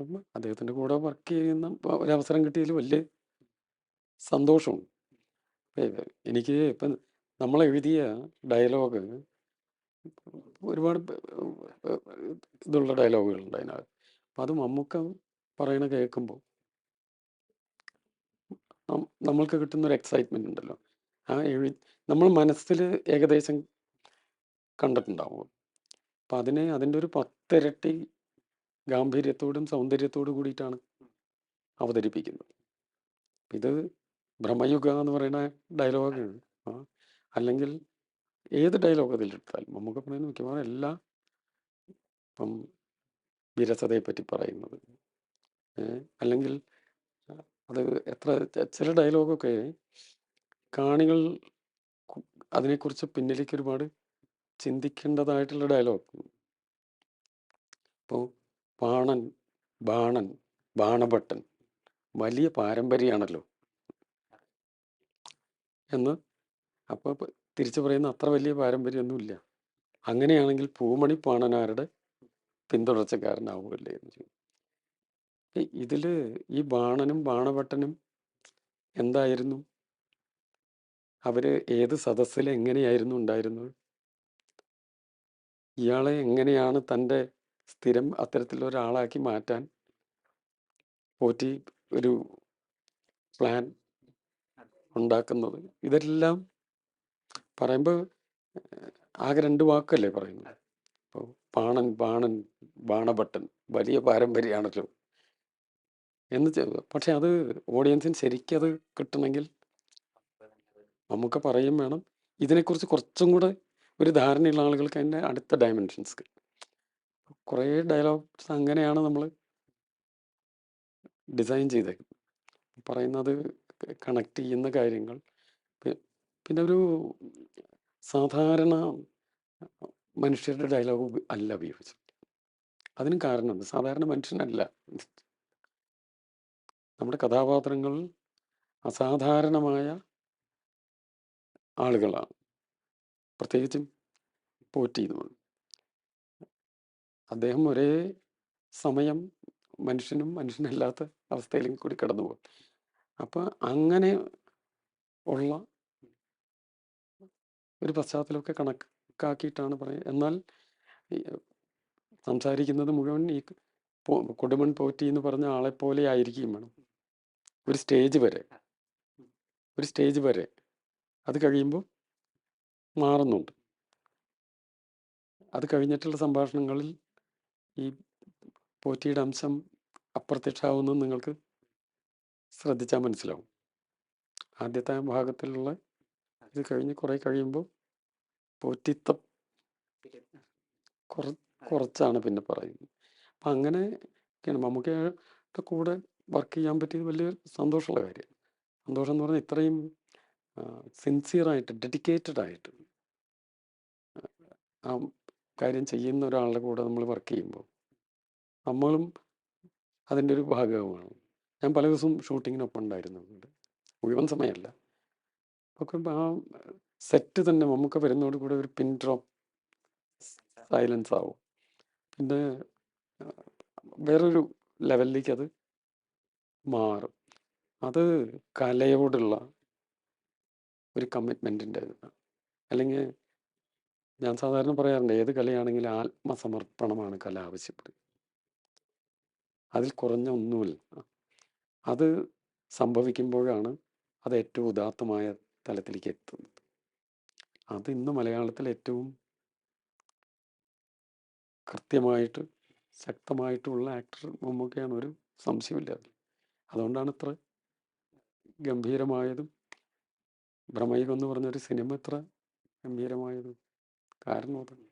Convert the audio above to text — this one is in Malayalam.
അപ്പം അദ്ദേഹത്തിന്റെ കൂടെ വർക്ക് ചെയ്യുന്ന ഒരു ഒരവസരം കിട്ടിയതിൽ വലിയ സന്തോഷമുണ്ട്. എനിക്ക് ഇപ്പം നമ്മൾ എഴുതിയ ഡയലോഗ് ഒരുപാട് ഇതുള്ള ഡയലോഗുകളുണ്ട് അതിനകത്ത്. അപ്പം അത് മമ്മൂക്ക പറയണ കേൾക്കുമ്പോൾ നമ്മൾക്ക് കിട്ടുന്ന ഒരു എക്സൈറ്റ്മെന്റ് ഉണ്ടല്ലോ. ആ എഴു നമ്മൾ മനസ്സിൽ ഏകദേശം കണ്ടിട്ടുണ്ടാവും. അപ്പം അതിനെ അതിന്റെ ഒരു പത്തിരട്ടി ഗാംഭീര്യത്തോടും സൗന്ദര്യത്തോടു കൂടിയിട്ടാണ് അവതരിപ്പിക്കുന്നത്. ഇത് ഭ്രമയുഗ എന്ന് പറയുന്ന ഡയലോഗാണ് അല്ലെങ്കിൽ ഏത് ഡയലോഗ് അതിലെടുത്താലും നമുക്ക് പറയുന്ന മിക്കവാറും എല്ലാ ഇപ്പം വിരസതയെ പറ്റി പറയുന്നത്. അല്ലെങ്കിൽ അത് എത്ര ചില ഡയലോഗൊക്കെ കാണികൾ അതിനെക്കുറിച്ച് പിന്നിലേക്ക് ഒരുപാട് ചിന്തിക്കേണ്ടതായിട്ടുള്ള ഡയലോഗ് ഇപ്പോൾ പാണൻ ബാണൻ ബാണഭട്ടൻ വലിയ പാരമ്പര്യമാണല്ലോ എന്ന് അപ്പോൾ തിരിച്ചു പറയുന്ന അത്ര വലിയ പാരമ്പര്യമൊന്നുമില്ല അങ്ങനെയാണെങ്കിൽ പൂമണി പാണനാരുടെ പിന്തുടർച്ചക്കാരനാവുമല്ലേ എന്ന് ചോദിച്ചു ഇതിൽ ഈ ബാണനും ബാണഭട്ടനും എന്തായിരുന്നു? അവർ ഏത് സദസ്സിൽ എങ്ങനെയായിരുന്നു ഉണ്ടായിരുന്നത്? ഇയാളെ എങ്ങനെയാണ് തന്റെ സ്ഥിരം അത്തരത്തിലുള്ള ഒരാളാക്കി മാറ്റാൻ പോറ്റി ഒരു പ്ലാൻ ഉണ്ടാക്കുന്നത്. ഇതെല്ലാം പറയുമ്പോൾ ആകെ രണ്ട് വാക്കല്ലേ പറയുന്നത്? അപ്പോൾ പാണൻ പാണൻ ബാണഭട്ടൻ വലിയ പാരമ്പര്യമാണല്ലോ എന്ന് പക്ഷെ അത് ഓഡിയൻസിന് ശരിക്കും അത് കിട്ടണമെങ്കിൽ നമുക്ക് പറയും വേണം ഇതിനെക്കുറിച്ച് കുറച്ചും കൂടെ ഒരു ധാരണയുള്ള ആളുകൾക്ക് അതിന്റെ അടുത്ത ഡയമെൻഷൻസ് കുറേ ഡയലോഗ്സ് അങ്ങനെയാണ് നമ്മൾ ഡിസൈൻ ചെയ്തേക്കുന്നത്. പറയുന്നത് കണക്ട് ചെയ്യുന്ന കാര്യങ്ങൾ. പിന്നെ ഒരു സാധാരണ മനുഷ്യരുടെ ഡയലോഗ് അല്ല ഉപയോഗിച്ചത്. അതിന് കാരണമുണ്ട് സാധാരണ മനുഷ്യനല്ല. നമ്മുടെ കഥാപാത്രങ്ങൾ അസാധാരണമായ ആളുകളാണ്. പ്രത്യേകിച്ചും പോറ്റി പറഞ്ഞു അദ്ദേഹം ഒരേ സമയം മനുഷ്യനും മനുഷ്യനല്ലാത്ത അവസ്ഥയിലും കൂടി കടന്നു പോകും അപ്പം അങ്ങനെ ഉള്ള ഒരു പശ്ചാത്തലമൊക്കെ കണക്കാക്കിയിട്ടാണ് പറയുന്നത്. എന്നാൽ സംസാരിക്കുന്നത് മുഴുവൻ ഈ കൊടുമൺ പോറ്റി എന്ന് പറഞ്ഞ ആളെ പോലെ ആയിരിക്കും വേണം. ഒരു സ്റ്റേജ് വരെ. ഒരു സ്റ്റേജ് വരെ. അത് കഴിയുമ്പോൾ മാറുന്നുണ്ട്. അത് കഴിഞ്ഞിട്ടുള്ള സംഭാഷണങ്ങളിൽ ഈ പോറ്റിയുടെ അംശം അപ്രത്യക്ഷമാവുന്നത് നിങ്ങൾക്ക് ശ്രദ്ധിച്ചാൽ മനസ്സിലാവും. ആദ്യത്തെ ഭാഗത്തിലുള്ള ഇത് കഴിഞ്ഞ് കുറേ കഴിയുമ്പോൾ പോറ്റിത്തം കുറ കുറച്ചാണ് പിന്നെ പറയുന്നത്. അപ്പം അങ്ങനെ മമ്മൂക്കയുടെ കൂടെ വർക്ക് ചെയ്യാൻ പറ്റിയത് വലിയ സന്തോഷമുള്ള കാര്യം. സന്തോഷം എന്ന് പറഞ്ഞാൽ ഇത്രയും സിൻസിയറായിട്ട് ഡെഡിക്കേറ്റഡ് ആയിട്ട് ആ കാര്യം ചെയ്യുന്ന ഒരാളുടെ കൂടെ നമ്മൾ വർക്ക് ചെയ്യുമ്പോൾ നമ്മളും അതിന്റെ ഒരു ഭാഗമാണ് ഞാൻ പല ദിവസവും ഷൂട്ടിങ്ങിനൊപ്പം ഉണ്ടായിരുന്നുണ്ട് മുഴുവൻ സമയമല്ല. ഒക്കെ ആ സെറ്റ് തന്നെ നമുക്ക് വരുന്നതോട് കൂടെ ഒരു പിൻ ഡ്രോപ്പ് സൈലൻസ് ആവും. പിന്നെ വേറൊരു ലെവലിലേക്ക് അത് മാറും. അത് കലയോടുള്ള ഒരു കമ്മിറ്റ്മെന്റിന്റെ അല്ലെങ്കിൽ ഞാൻ സാധാരണ പറയാറുണ്ട് ഏത് കലയാണെങ്കിലും ആത്മസമർപ്പണമാണ് കല ആവശ്യപ്പെടുക. അതിൽ കുറഞ്ഞ ഒന്നുമില്ല. അത് സംഭവിക്കുമ്പോഴാണ് അത് ഏറ്റവും ഉദാത്തമായ തലത്തിലേക്ക് എത്തുന്നത്. അത് ഇന്ന് മലയാളത്തിൽ ഏറ്റവും കൃത്യമായിട്ട് ശക്തമായിട്ടുള്ള ആക്ടർ മമ്മൂക്കയാണ് ഒരു സംശയമില്ല. അതുകൊണ്ടാണ് ഇത്ര ഗംഭീരമായതും ഭ്രമയുഗം എന്ന് പറഞ്ഞൊരു സിനിമ ഇത്ര ഗംഭീരമായതും കാരണം അതാണ്